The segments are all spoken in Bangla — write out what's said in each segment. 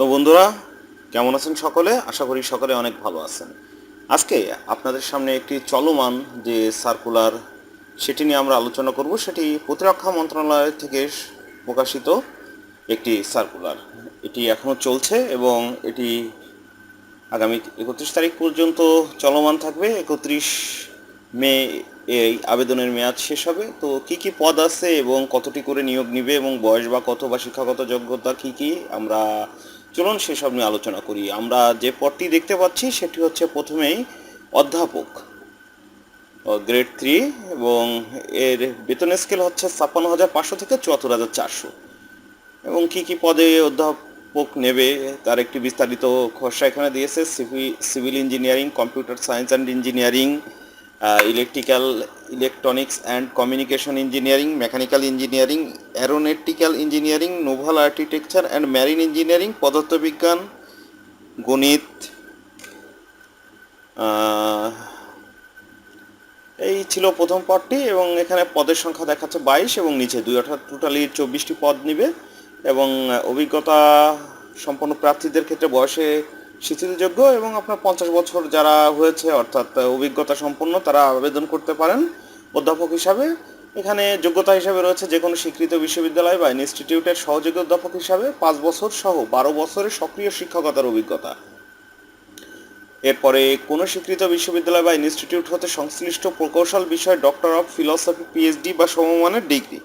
তো বন্ধুরা, কেমন আছেন সকলে? আশা করি সকলে অনেক ভালো আছেন। আজকে আপনাদের সামনে একটি চলমান যে সার্কুলার সেটি নিয়ে আমরা আলোচনা করব। সেটি প্রতিরক্ষা মন্ত্রণালয় থেকে প্রকাশিত একটি সার্কুলার এটি এখনও চলছে এবং এটি আগামী একত্রিশ তারিখ পর্যন্ত চলমান থাকবে। একত্রিশ মে এই আবেদনের মেয়াদ শেষ হবে। তো কি কি পদ আছে এবং কতটি করে নিয়োগ নিবে এবং বয়স বা কত বা শিক্ষাগত যোগ্যতা কি কি আমরা চলুন সেসব নিয়ে আলোচনা করি। আমরা যে পদটি দেখতে পাচ্ছি, সেটি হচ্ছে প্রথমেই অধ্যাপক গ্রেড থ্রি, এবং এর বেতন স্কেল হচ্ছে ছাপ্পান্ন হাজার পাঁচশো থেকে চুয়াত্তর হাজার চারশো। এবং কি কি পদে অধ্যাপক নেবে, তার একটি বিস্তারিত খসড়া এখানে দিয়েছে civil engineering, computer science and engineering electrical electronics and communication engineering mechanical engineering aeronautical engineering naval architecture and marine engineering পদার্থবিজ্ঞান, গণিত এই ছিল প্রথম পদটি এবং এখানে পদের সংখ্যা দেখাচ্ছে বাইশ এবং নিচে দুই, অর্থাৎ টোটালি চব্বিশটি পদ নিবে এবং অভিজ্ঞতা সম্পন্ন প্রার্থীদের ক্ষেত্রে বয়সে স্বীকৃতিযোগ্য এবং আপনার পঞ্চাশ বছর যারা হয়েছে, অর্থাৎ অভিজ্ঞতা সম্পন্ন, তারা আবেদন করতে পারেন। অধ্যাপক হিসাবে এখানে যোগ্যতা হিসাবে রয়েছে যে কোনো স্বীকৃত বিশ্ববিদ্যালয় বা ইনস্টিটিউটের সহযোগী অধ্যাপক হিসাবে পাঁচ বছর সহ বারো বছরের সক্রিয় শিক্ষকতার অভিজ্ঞতা। এরপরে কোনো স্বীকৃত বিশ্ববিদ্যালয় বা ইনস্টিটিউট হতে সংশ্লিষ্ট প্রকৌশল বিষয়ে ডক্টর অফ ফিলসফি, পিএইচডি বা সমমানের ডিগ্রি।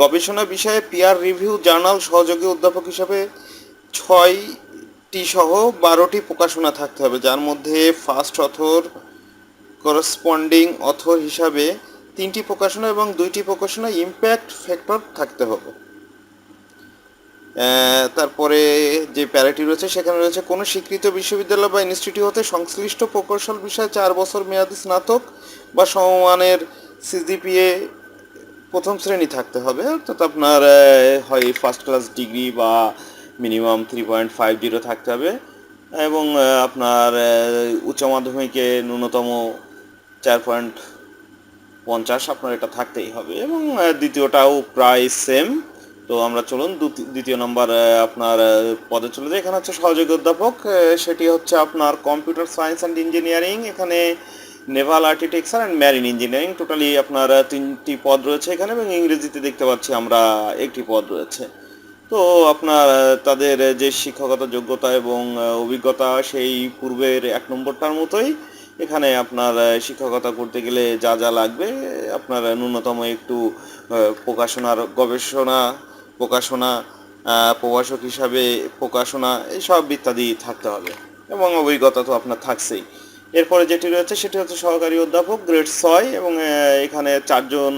গবেষণা বিষয়ে পিয়ার রিভিউ জার্নাল সহযোগী অধ্যাপক হিসাবে ছয়টি সহ বারোটি প্রকাশনা থাকতে হবে, যার মধ্যে ফার্স্ট অথর করসপন্ডিং অথর হিসাবে তিনটি প্রকাশনা এবং দুইটি প্রকাশনা ইম্প্যাক্ট ফ্যাক্টর থাকতে হবে। তারপরে যে প্যারাটি রয়েছে, সেখানে রয়েছে কোনো স্বীকৃত বিশ্ববিদ্যালয় বা ইনস্টিটিউট হতে সংশ্লিষ্ট প্রকৌশল বিষয়ে চার বছর মেয়াদী স্নাতক বা সমমানের সিজিপিএ প্রথম শ্রেণি থাকতে হবে। অর্থাৎ আপনার হয় ফার্স্ট ক্লাস ডিগ্রি বা minimum three point five zero থাকতে হবে। এবং আপনার উচ্চ মাধ্যমিকে ন্যূনতম চার পয়েন্ট পঞ্চাশ আপনার এটা থাকতেই হবে। এবং দ্বিতীয়টাও প্রায় সেম তো আমরা চলুন দ্বিতীয় নম্বর আপনার পদে চলে যাই। এখানে হচ্ছে সহযোগী অধ্যাপক সেটি হচ্ছে আপনার কম্পিউটার সায়েন্স অ্যান্ড ইঞ্জিনিয়ারিং এখানে naval architecture and marine engineering totally আপনার তিনটি পদ রয়েছে এখানে এবং ইংরেজিতে দেখতে পাচ্ছি আমরা একটি পদ রয়েছে। তো আপনার তাদের যে শিক্ষকতা যোগ্যতা এবং অভিজ্ঞতা সেই পূর্বের এক নম্বরটার মতোই এখানে আপনার শিক্ষকতা করতে গেলে যা যা লাগবে, আপনার ন্যূনতম একটু প্রকাশনার গবেষণা, প্রকাশনা প্রকাশক হিসাবে প্রকাশনা এসব ইত্যাদি থাকতে হবে এবং অভিজ্ঞতা তো আপনার থাকছেই। এরপরে যেটি রয়েছে সেটি হচ্ছে সহকারী অধ্যাপক, গ্রেড ছয় এবং এখানে চারজন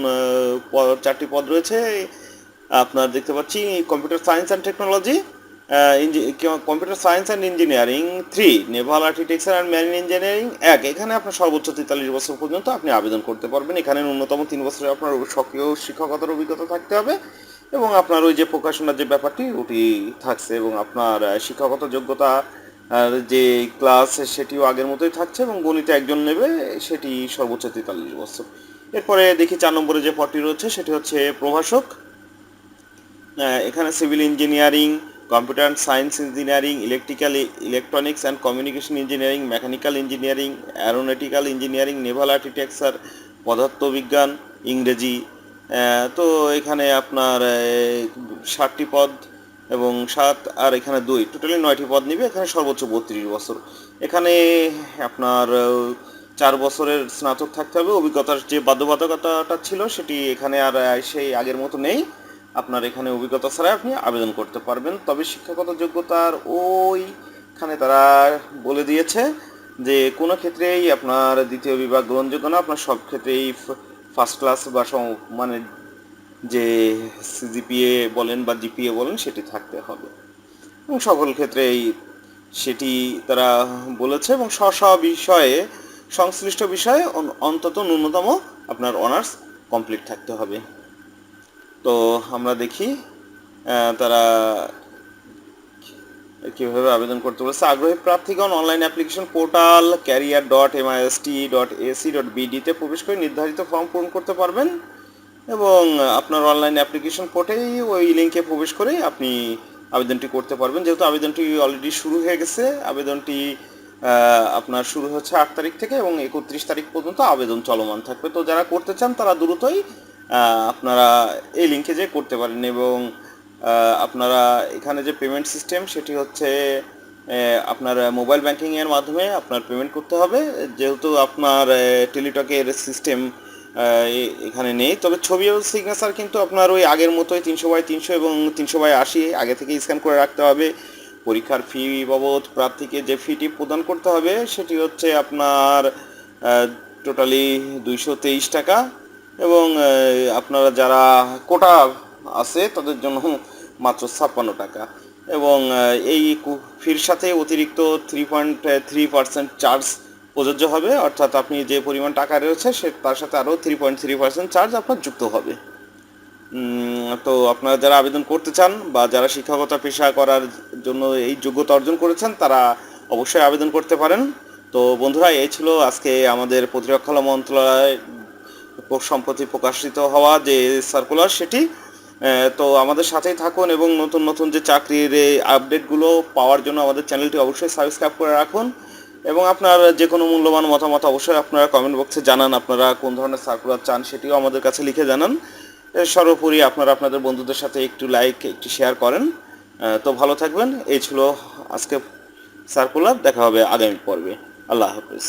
চারটি পদ রয়েছে। আপনার দেখতে পাচ্ছি computer science and technology computer science and engineering three naval architecture and marine engineering এক। এখানে আপনার সর্বোচ্চ তেতাল্লিশ বছর পর্যন্ত আপনি আবেদন করতে পারবেন। এখানে ন্যূনতম তিন বছরের আপনার সক্রিয় শিক্ষকতার অভিজ্ঞতা থাকতে হবে এবং আপনার ওই যে প্রকাশনার যে ব্যাপারটি, ওটি থাকছে এবং আপনার শিক্ষাগত যোগ্যতা যে ক্লাস সেটিও আগের মতোই থাকছে এবং গণিতে একজন নেবে, সেটি সর্বোচ্চ তেতাল্লিশ বছর। এরপরে দেখি চার নম্বরে যে পদটি রয়েছে, সেটি হচ্ছে প্রভাষক। এখানে civil engineering computer science engineering electrical electronics and communication engineering mechanical engineering aeronautical engineering naval architecture পদার্থবিজ্ঞান, ইংরেজি তো এখানে আপনার ষাটটি পদ এবং সাত আর এখানে দুই। টোটালি নয়টি পদ নিবে, এখানে সর্বোচ্চ বত্রিশ বছর। এখানে আপনার চার বছরের স্নাতক থাকতে হবে। অভিজ্ঞতার যে বাধ্যবাধকতাটা ছিল, সেটি এখানে আর সেই আগের মতো নেই। আপনার এখানে অভিজ্ঞতা ছাড়াই আপনি আবেদন করতে পারবেন। তবে শিক্ষাগত যোগ্যতার ওইখানে তারা বলে দিয়েছে যে কোনো ক্ষেত্রেই আপনার দ্বিতীয় বিভাগ গ্রহণযোগ্য না, আপনার সব ক্ষেত্রেই ফার্স্ট ক্লাস বা মানে যে সিজিপিএ বলেন বা জিপিএ বলেন সেটি থাকতে হবে। এবং সকল ক্ষেত্রেই সেটি তারা বলেছে এবং স্ব স্ব বিষয়ে, সংশ্লিষ্ট বিষয়ে অন্তত ন্যূনতম আপনার অনার্স কমপ্লিট থাকতে হবে। তো আমরা দেখি তারা কীভাবে আবেদন করতে বলেছে। আগ্রহী প্রার্থীগণ online application portal career dot MIST dot AC dot বিডিতে প্রবেশ করে নির্ধারিত ফর্ম পূরণ করতে পারবেন এবং আপনার অনলাইন অ্যাপ্লিকেশন পোর্টেই ওই লিঙ্কে প্রবেশ করে আপনি আবেদনটি করতে পারবেন। যেহেতু আবেদনটি অলরেডি শুরু হয়ে গেছে, আবেদনটি আপনার শুরু হচ্ছে আট তারিখ থেকে এবং একত্রিশ তারিখ পর্যন্ত আবেদন চলমান থাকবে। তো যারা করতে চান তারা দ্রুতই আপনারা এই লিঙ্কে যে করতে পারেন এবং আপনারা এখানে যে পেমেন্ট সিস্টেম সেটি হচ্ছে আপনার মোবাইল ব্যাংকিংয়ের মাধ্যমে আপনার পেমেন্ট করতে হবে। যেহেতু আপনার টেলিটকের সিস্টেম এখানে নেই। তবে ছবি ও সিগনেচার কিন্তু আপনার ওই আগের মতোই তিনশো বাই তিনশো এবং তিনশো বাই আশি আগে থেকে স্ক্যান করে রাখতে হবে। পরীক্ষার ফি বাবদ প্রার্থীকে যে ফিটি প্রদান করতে হবে সেটি হচ্ছে আপনার টোটালি দুইশো তেইশ টাকা। এবং আপনারা যারা কোটা আছে, তাদের জন্য মাত্র ছাপ্পান্ন টাকা। এবং এই ফির সাথে অতিরিক্ত three point three percent charge প্রযোজ্য হবে। অর্থাৎ আপনি যে পরিমাণ টাকা রয়েছে, সে, তার সাথে আরও three point three percent charge আপনার যুক্ত হবে। তো আপনারা যারা আবেদন করতে চান বা যারা শিক্ষকতা পেশা করার জন্য এই যোগ্যতা অর্জন করেছেন, তারা অবশ্যই আবেদন করতে পারেন। তো বন্ধুরা, এই ছিল আজকে আমাদের প্রতিরক্ষা মন্ত্রণালয় সম্প্রতি প্রকাশিত হওয়া যে সার্কুলার সেটি তো আমাদের সাথেই থাকুন এবং নতুন নতুন যে চাকরির এই আপডেটগুলো পাওয়ার জন্য আমাদের চ্যানেলটি অবশ্যই সাবস্ক্রাইব করে রাখুন এবং আপনার যে কোনো মূল্যবান মতামত অবশ্যই আপনারা কমেন্ট বক্সে জানান, আপনারা কোন ধরনের সার্কুলার চান সেটিও আমাদের কাছে লিখে জানান। সর্বোপরি আপনারা আপনাদের বন্ধুদের সাথে একটু লাইক একটু শেয়ার করেন। তো ভালো থাকবেন। এই ছিল আজকে সার্কুলার দেখা হবে আগামী পর্বে। আল্লাহ হাফিজ।